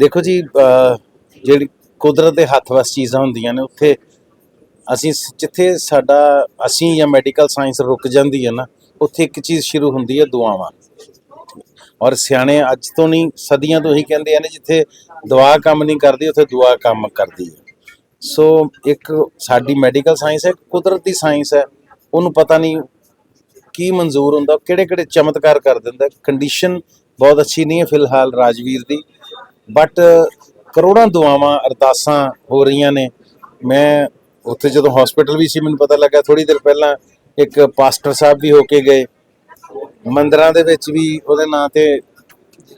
ਦੇਖੋ ਜੀ ਜਿਹੜੀ ਕੁਦਰਤ ਦੇ ਹੱਥ ਵਸ ਚੀਜ਼ਾਂ ਹੁੰਦੀਆਂ ਨੇ, ਉੱਥੇ ਅਸੀਂ ਸ- ਜਿੱਥੇ ਸਾਡਾ, ਅਸੀਂ ਜਾਂ ਮੈਡੀਕਲ ਸਾਇੰਸ ਰੁਕ ਜਾਂਦੀ ਹੈ ਨਾ, ਉੱਥੇ ਇੱਕ ਚੀਜ਼ ਸ਼ੁਰੂ ਹੁੰਦੀ ਹੈ, ਦੁਆਵਾਂ। ਔਰ ਸਿਆਣੇ ਅੱਜ ਤੋਂ ਨਹੀਂ, ਸਦੀਆਂ ਤੋਂ ਹੀ ਕਹਿੰਦੇ ਆ ਨੇ, ਜਿੱਥੇ ਦੁਆ ਕੰਮ ਨਹੀਂ ਕਰਦੀ, ਉੱਥੇ ਦੁਆ ਕੰਮ ਕਰਦੀ ਹੈ। ਸੋ, ਇੱਕ ਸਾਡੀ ਮੈਡੀਕਲ ਸਾਇੰਸ ਹੈ ਕੁਦਰਤੀ ਸਾਇੰਸ ਹੈ, ਉਹਨੂੰ ਪਤਾ ਨਹੀਂ ਕੀ ਮਨਜ਼ੂਰ ਹੁੰਦਾ ਕਿਹੜੇ ਕਿਹੜੇ ਚਮਤਕਾਰ ਕਰ ਦਿੰਦਾ ਕੰਡੀਸ਼ਨ ਬਹੁਤ ਅੱਛੀ ਨਹੀਂ ਹੈ ਫਿਲਹਾਲ ਰਾਜਵੀਰ ਦੀ। ਬਟ ਕਰੋੜਾਂ ਦੁਆਵਾਂ ਅਰਦਾਸਾਂ ਹੋ ਰਹੀਆਂ ਨੇ। ਮੈਂ ਉੱਥੇ ਜਦੋਂ ਹਸਪੀਟਲ ਵੀ ਸੀ, ਮੈਨੂੰ ਪਤਾ ਲੱਗਾ ਥੋੜੀ ਦੇਰ ਪਹਿਲਾਂ ਇੱਕ ਪਾਸਟਰ ਸਾਹਿਬ ਵੀ ਹੋ ਕੇ ਗਏ। ਮੰਦਰਾਂ ਦੇ ਵਿੱਚ ਵੀ ਉਹਦੇ ਨਾਂ ਤੇ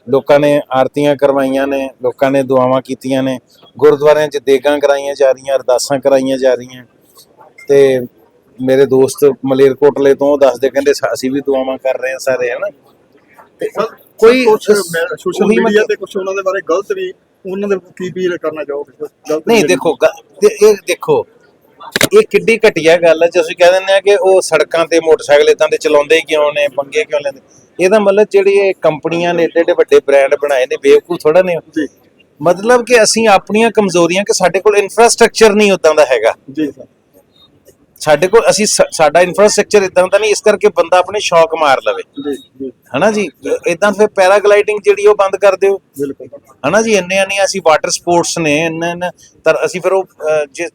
ਲੋਕਾਂ ਨੇ ਆਰਤੀਆਂ ਕਰਵਾਈਆਂ ਨੇ, ਲੋਕਾਂ ਨੇ ਦੁਆਵਾਂ ਕੀਤੀਆਂ ਨੇ। ਗੁਰਦੁਆਰਿਆਂ 'ਚ ਦੇਗਾਂ ਕਰਾਈਆਂ ਜਾ ਰਹੀਆਂ, ਅਰਦਾਸਾਂ ਕਰਾਈਆਂ ਜਾ ਰਹੀਆਂ। ਤੇ ਮੇਰੇ ਦੋਸਤ ਮਲੇਰਕੋਟਲੇ ਤੋਂ ਉਹ ਦੱਸਦੇ, ਕਹਿੰਦੇ ਅਸੀਂ ਵੀ ਦੁਆਵਾਂ ਕਰ ਰਹੇ ਹਾਂ ਸਾਰੇ ਹਨਾ ਤੇ ਕੋਈ ਸੋਸ਼ਲ ਮੀਡੀਆ ਤੇ ਕੁਝ ਉਹਨਾਂ ਦੇ ਬਾਰੇ ਗਲਤ ਵੀ ਉਹਨਾਂ ਦੇ ਕੀ ਅਪੀਲ ਕਰਨਾ ਚਾਹੋਗੇ ਗਲਤ ਨਹੀਂ ਦੇਖੋ ਇਹ ਦੇਖੋ ਇਹ ਕਿੱਡੀ ਘਟੀਆ ਗੱਲ ਹੈ ਜੇ ਅਸੀਂ ਕਹਿ ਦਿੰਦੇ ਆ ਕਿ ਉਹ ਸੜਕਾਂ ਤੇ ਮੋਟਰਸਾਈਕਲ ਇਦਾਂ ਦੇ ਚਲਾਉਂਦੇ ਕਿਉਂ ਨੇ ਪੰਗੇ ਕਿਉਂ ਲੈਂਦੇ? ਇਹਦਾ ਮਤਲਬ ਜਿਹੜੀ ਇਹ ਕੰਪਨੀਆਂ ਨੇ ਏਡੇ ਵੱਡੇ ਬ੍ਰਾਂਡ ਬਣਾਏ ਨੇ ਬੇਵਕੂਫ ਥੋੜਾ ਨੇ ਮਤਲਬ ਕਿ ਅਸੀਂ ਆਪਣੀਆਂ ਕਮਜ਼ੋਰੀਆਂ ਕਿ ਸਾਡੇ ਕੋਲ ਇਨਫਰਾਸਟ੍ਰਕਚਰ ਨਹੀਂ ਉਦਾਂ ਦਾ ਹੈਗਾ। ਜੀ ਸਰ। ਸਾਡੇ ਕੋਲ ਅਸੀਂ ਸਾਡਾ ਇਨਫਰਾਸਟ੍ਰਕਚਰ ਇਦਾਂ ਦਾ ਨਹੀਂ ਇਸ ਕਰਕੇ ਬੰਦਾ ਆਪਣੇ ਸ਼ੌਕ ਮਾਰ ਲਵੇ। ਹਨਾ ਜੀ? ਇਦਾਂ ਫਿਰ ਪੈਰਾਗਲਾਈਡਿੰਗ ਜਿਹੜੀ ਉਹ ਬੰਦ ਕਰ ਦਿਓ। ਬਿਲਕੁਲ। ਹਨਾ ਜੀ? ਇੰਨੇ ਇੰਨੇ ਅਸੀਂ ਵਾਟਰ ਸਪੋਰਟਸ ਨੇ ਇੰਨੇ ਤਾਂ ਅਸੀਂ ਫਿਰ ਉਹ ਜੇ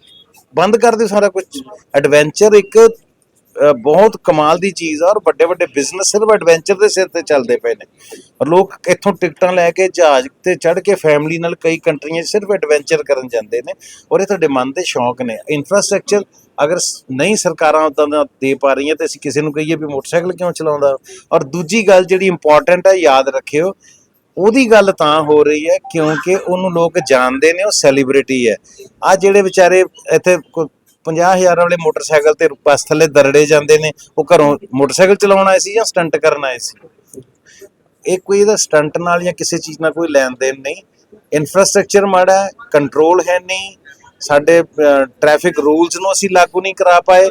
ਬੰਦ ਕਰ ਦਿਓ ਸਾਰਾ ਕੁਝ ਐਡਵੈਂਚਰ ਇੱਕ ਬਹੁਤ ਕਮਾਲ ਦੀ ਚੀਜ਼ ਆ ਔਰ ਵੱਡੇ ਵੱਡੇ ਬਿਜ਼ਨਸ ਸਿਰਫ ਐਡਵੈਂਚਰ ਦੇ ਸਿਰ ਤੇ ਚੱਲਦੇ ਪਏ ਨੇ। ਔਰ ਲੋਕ ਇੱਥੋਂ ਟਿਕਟਾਂ ਲੈ ਕੇ ਜਹਾਜ਼ ਤੇ ਚੜ੍ਹ ਕੇ ਫੈਮਿਲੀ ਨਾਲ ਕਈ ਕੰਟਰੀਆਂ 'ਚ ਸਿਰਫ ਐਡਵੈਂਚਰ ਕਰਨ ਜਾਂਦੇ ਨੇ ਔਰ ਇਹ ਤੁਹਾਡੇ ਮਨ ਦੇ ਸ਼ੌਂਕ ਨੇ। ਇਨਫਰਾਸਟ੍ਰਕਚਰ ਅਗਰ ਨਹੀਂ ਸਰਕਾਰਾਂ ਉਦਾਂ ਦਾ ਦੇ ਪਾ ਰਹੀਆਂ ਤੇ ਅਸੀਂ ਕਿਸੇ ਨੂੰ ਕਹੀਏ ਵੀ ਮੋਟਰਸਾਈਕਲ ਕਿਉਂ ਚਲਾਉਂਦਾ? ਔਰ ਦੂਜੀ ਗੱਲ ਜਿਹੜੀ ਇੰਪੋਰਟੈਂਟ ਹੈ ਯਾਦ ਰੱਖਿਓ, ਉਹਦੀ ਗੱਲ ਤਾਂ ਹੋ ਰਹੀ ਹੈ ਕਿਉਂਕਿ ਉਹਨੂੰ ਲੋਕ ਜਾਣਦੇ ਨੇ, ਉਹ ਸੈਲੀਬ੍ਰਿਟੀ ਹੈ। ਆ ਜਿਹੜੇ ਵਿਚਾਰੇ ਇੱਥੇ 50000 ਵਾਲੇ ਮੋਟਰਸਾਈਕਲ ਤੇ ਬੱਸ ਥੱਲੇ ਦਰੜੇ ਜਾਂਦੇ ਨੇ ਉਹ ਘਰੋਂ ਮੋਟਰਸਾਈਕਲ ਚਲਾਉਣ ਆਏ ਸੀ ਜਾਂ ਸਟੰਟ ਕਰਨ ਆਏ ਸੀ? ਇਹ ਕੋਈ ਇਹਦਾ ਸਟੰਟ ਨਾਲ ਜਾਂ ਕਿਸੇ ਚੀਜ਼ ਨਾਲ ਕੋਈ ਲੈਣ ਦੇਣ ਨਹੀਂ। ਇਨਫਰਾਸਟ੍ਰਕਚਰ ਮਾੜਾ ਹੈ ਕੰਟਰੋਲ ਹੈ ਨਹੀਂ। ਸਾਡੇ ਟ੍ਰੈਫਿਕ ਰੂਲਸ ਨੂੰ ਅਸੀਂ ਲਾਗੂ ਨਹੀਂ ਕਰਾ ਪਾਏ।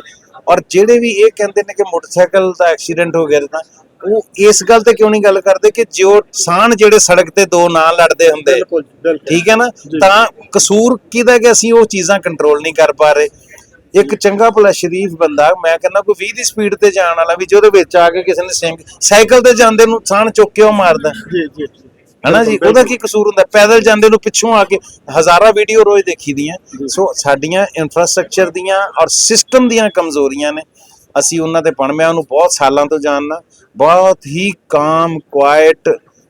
ਔਰ ਜਿਹੜੇ ਵੀ ਇਹ ਕਹਿੰਦੇ ਨੇ ਕਿ ਮੋਟਰਸਾਈਕਲ ਦਾ ਐਕਸੀਡੈਂਟ ਹੋ ਗਿਆ ਤਾਂ ਉਹ ਇਸ ਗੱਲ ਤੇ ਕਿਉਂ ਨਹੀਂ ਗੱਲ ਕਰਦੇ ਕਿ ਜੋ ਸਾਨ ਜਿਹੜੇ ਸੜਕ ਤੇ ਦੋ ਨਾ ਲੜਦੇ ਹੁੰਦੇ? ਠੀਕ ਹੈ ਨਾ। ਤਾਂ ਕਸੂਰ ਕਿਹਦਾ ਕਿ ਅਸੀਂ ਉਹ ਚੀਜ਼ਾਂ ਕੰਟਰੋਲ ਨਹੀਂ ਕਰ ਪਾ ਰਹੇ? ਇੱਕ ਚੰਗਾ ਭਲਾ ਸ਼ਰੀਫ ਬੰਦਾ ਮੈਂ ਕਹਿੰਦਾ ਕੋਈ 20 ਦੀ ਸਪੀਡ ਤੇ ਜਾਣ ਵਾਲਾ ਵੀ ਜਿਹਦੇ ਵਿੱਚ ਆ ਕੇ ਕਿਸੇ ਨੇ ਸਿੰਘ ਸਾਈਕਲ ਤੇ ਜਾਂਦੇ ਨੂੰ ਸਾਨ ਚੁੱਕ ਕੇ ਉਹ ਮਾਰਦਾ ਜੀ ਜੀ। ਹਨਾ ਜੀ ਉਹਦਾ ਕੀ ਕਸੂਰ ਹੁੰਦਾ ਪੈਦਲ ਜਾਂਦੇ ਨੂੰ ਪਿੱਛੋਂ ਆ ਕੇ ਹਜ਼ਾਰਾਂ ਵੀਡੀਓ ਰੋਜ਼ ਦੇਖੀ ਦੀਆਂ। ਸੋ ਸਾਡੀਆਂ ਇਨਫਰਾਸਟ੍ਰਕਚਰ ਦੀਆਂ ਔਰ ਸਿਸਟਮ ਦੀਆਂ ਕਮਜ਼ੋਰੀਆਂ ਨੇ ਅਸੀਂ ਉਹਨਾਂ ਤੇ ਪਣ ਮੈਂ ਉਹਨੂੰ ਬਹੁਤ ਸਾਲਾਂ ਤੋਂ ਜਾਣਦਾ ਬਹੁਤ ਹੀ ਕਾਮ ਕੁਆਇਟ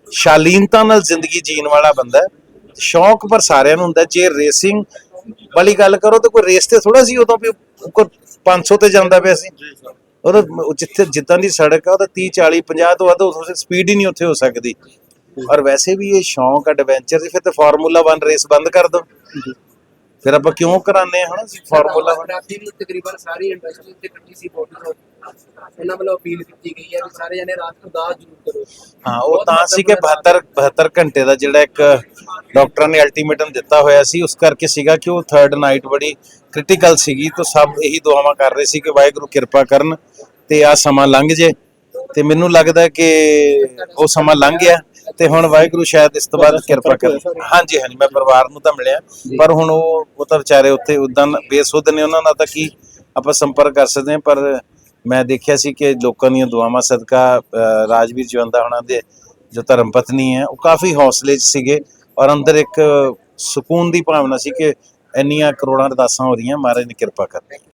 ਸ਼ਾਲੀਨਤਾ ਨਾਲ ਜ਼ਿੰਦਗੀ ਜੀਣ ਵਾਲਾ ਬੰਦਾ ਹੈ ਸ਼ੌਕ ਪਰ ਸਾਰਿਆਂ ਨੂੰ ਹੁੰਦਾ। ਜੇ ਰੇਸਿੰਗ ਵਾਲੀ ਗੱਲ ਕਰੋ ਤਾਂ ਕੋਈ ਰੇਸ ਤੇ ਥੋੜਾ ਸੀ ਉਦੋਂ ਵੀ ਕੋਈ 500 ਤੇ ਜਾਂਦਾ ਪਿਆ ਸੀ। ਜੀ ਉਹਦਾ ਉਹ ਜਿੱਥੇ ਜਿੱਦਾਂ ਦੀ ਸੜਕ ਆ ਉਹਦਾ 30 40 50 ਤੋਂ ਵੱਧ ਉਸ ਸਪੀਡ ਹੀ ਨਹੀਂ ਉੱਥੇ ਹੋ ਸਕਦੀ। ਔਰ ਵੈਸੇ ਵੀ ਇਹ ਸ਼ੌਂਕ ਐਡਵੈਂਚਰ ਦੀ ਫਿਰ ਤੇ ਫਾਰਮੂਲਾ 1 ਰੇਸ ਬੰਦ ਕਰ ਦੋ। ਜੀ। ਫਿਰ ਆਪਾਂ ਕਿਉਂ ਕਰਾਉਂਦੇ ਹਾਂ ਹਨਾ? ਫਾਰਮੂਲਾ 1 ਰਾਤੀ ਨੂੰ ਤਕਰੀਬਨ ਸਾਰੀ ਇੰਡਸਟਰੀ ਉੱਤੇ ਇਕੱਠੀ ਸੀ ਬੋਡੀ ਉਹਨਾਂ ਵੱਲੋਂ ਅਪੀਲ ਕੀਤੀ ਗਈ ਹੈ ਕਿ ਸਾਰੇ ਜਣੇ ਰਾਤ ਨੂੰ ਦਾਸ ਜ਼ਰੂਰ ਕਰੋ। ਹਾਂ ਉਹ ਤਾਂ ਸੀ ਕਿ 72 72 ਘੰਟੇ ਦਾ ਜਿਹੜਾ ਇੱਕ ਡਾਕਟਰਾਂ ਨੇ ਅਲਟੀਮੇਟਮ ਦਿੱਤਾ ਹੋਇਆ ਸੀ ਉਸ ਕਰਕੇ ਸੀਗਾ ਕਿ ਉਹ ਥਰਡ ਨਾਈਟ ਬੜੀ ਕ੍ਰਿਟੀਕਲ ਸੀਗੀ ਤਾਂ ਸਭ ਇਹੀ ਦੁਆਵਾਂ ਕਰ ਰਹੇ ਸੀ ਕਿ ਵਾਹਿਗੁਰੂ ਕਿਰਪਾ ਕਰਨ ਤੇ ਆ ਸਮਾਂ ਲੰਘ ਜੇ। ਤੇ ਮੈਨੂੰ ਲੱਗਦਾ ਕਿ ਉਹ ਸਮਾਂ ਲੰਘ ਗਿਆ ਤੇ ਹੁਣ ਵਾਹਿਗੁਰੂ ਸ਼ਾਇਦ ਇਸ ਤੋਂ ਬਾਅਦ ਕਿਰਪਾ ਕਰੇ। ਹਾਂਜੀ ਹਾਂਜੀ ਮੈਂ ਪਰਿਵਾਰ ਨੂੰ ਤਾਂ ਮਿਲਿਆ ਪਰ ਹੁਣ ਉਹ ਉਹ ਤਾਂ ਵਿਚਾਰੇ ਉੱਥੇ ਉਦਾਂ ਬੇਸੁੱਧ ਨੇ ਉਹਨਾਂ ਨਾਲ ਤਾਂ ਕੀ ਆਪਾਂ ਸੰਪਰਕ ਕਰ ਸਕਦੇ ਹਾਂ ਪਰ ਮੈਂ ਦੇਖਿਆ ਸੀ ਕਿ ਲੋਕਾਂ ਦੀਆਂ ਦੁਆਵਾਂ ਸਦਕਾ ਰਾਜਵੀਰ ਜਵੰਦਾ ਉਹਨਾਂ ਦੇ ਜੋ ਧਰਮ ਪਤਨੀ ਹੈ ਉਹ ਕਾਫੀ ਹੌਸਲੇ 'ਚ ਸੀਗੇ ਔਰ ਅੰਦਰ ਇੱਕ ਸਕੂਨ ਦੀ ਭਾਵਨਾ ਸੀ ਕਿ ਇੰਨੀਆਂ ਕਰੋੜਾਂ ਅਰਦਾਸਾਂ ਹੋ ਰਹੀਆਂ ਮਹਾਰਾਜ ਨੇ ਕਿਰਪਾ ਕਰਨੀ